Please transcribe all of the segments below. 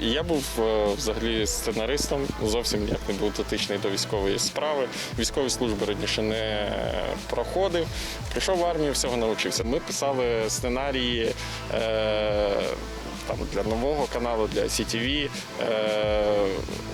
Я був е, взагалі сценаристом, зовсім ніяк не був дотичний до військової справи. Військові служби раніше не проходив. Прийшов в армію, всього навчився. Ми писали сценарії. Е- там для нового каналу, для CTV. Е,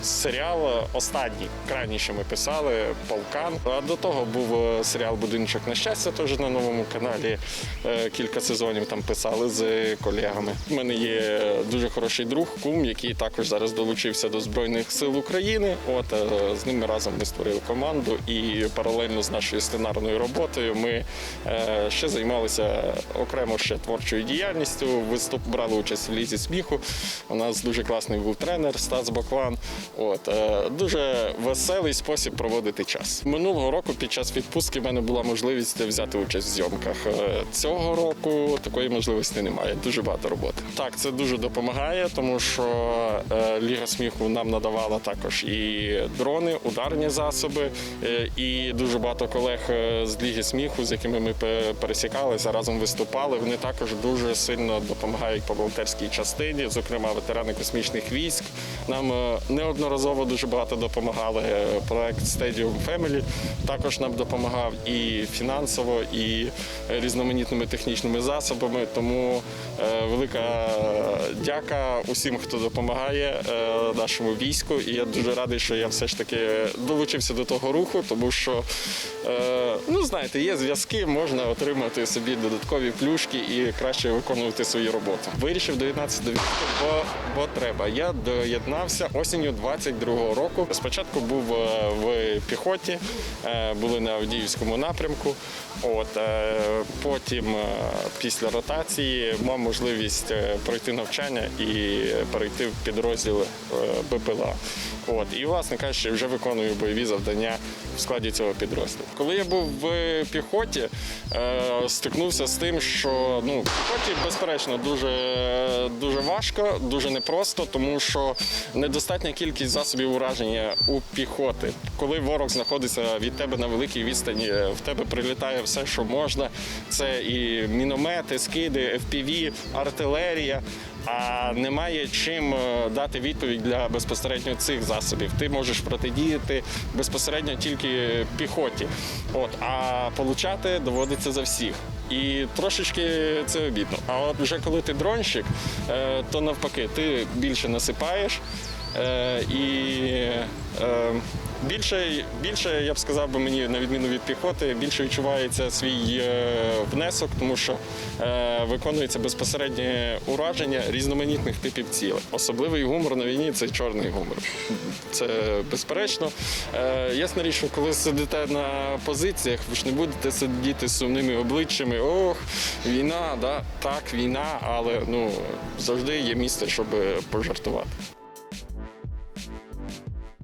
серіал останній, крайній, що ми писали Полкан. А до того був е, серіал Будиночок на щастя, теж на новому каналі. Е, кілька сезонів там писали з колегами. У мене є дуже хороший друг, кум, який також зараз долучився до Збройних сил України. От е, з ними разом ми створили команду, і паралельно з нашою сценарною роботою ми е, ще займалися окремо ще творчою діяльністю. Виступ брали участь в лізі сміху. У нас дуже класний був тренер Стас Баклан. От е, дуже веселий спосіб проводити час. Минулого року під час відпустки в мене була можливість взяти участь в зйомках. Е, Цього року такої можливості немає. Дуже багато роботи. Так, це дуже допомагає, тому що е, Ліга сміху нам надавала також і дрони, ударні засоби, е, і дуже багато колег е, з Ліги сміху, з якими ми пересікалися, разом виступали. Вони також дуже сильно допомагають по волонтерській частині, зокрема ветерани космічних військ. Нам е, неодноразово дуже багато допомагали. Е, Проект Stadium Family також нам допомагав і фінансово, і різноманітними технічними засобами. Тому е, велика дяка усім, хто допомагає нашому війську. І я дуже радий, що я все ж таки долучився до того руху, тому що ну знаєте, є зв'язки, можна отримати собі додаткові плюшки і краще виконувати свою роботу. Вирішив доєднатися до війська, бо, бо треба. Я доєднався осінню 22-го року. Спочатку був е, в піхоті, е, були на Авдіївському напрямку. От е, потім, після ротації, мав можливість пройти навчання і перейти в підрозділ БПЛА. От і, власне кажучи, вже виконую бойові завдання в складі цього підрозділу. Коли я був в піхоті, е, стикнувся з тим, що ну в піхоті, безперечно, дуже, дуже важко, дуже непросто, тому що недостатня кількість засобів ураження у піхоти. Коли ворог знаходиться від тебе на великій відстані, е, в тебе прилітає все, що можна. Це і міномети, скиди, FPV, артилерія. А немає чим е, дати відповідь для безпосередньо цих засобів. Ти можеш протидіяти безпосередньо тільки піхоті. От, а получати доводиться за всіх. І трошечки це обідно. А от вже коли ти дронщик, е, то навпаки, ти більше насипаєш е, і більше, більше, я б сказав би мені, на відміну від піхоти, більше відчувається свій е, внесок, тому що е, виконується безпосереднє ураження різноманітних типів цілей. Особливий гумор на війні це чорний гумор. Це безперечно. Е, ясна річ, що коли сидите на позиціях, ви ж не будете сидіти з сумними обличчями. Ох, війна, да, так, війна, але ну завжди є місце, щоб пожартувати.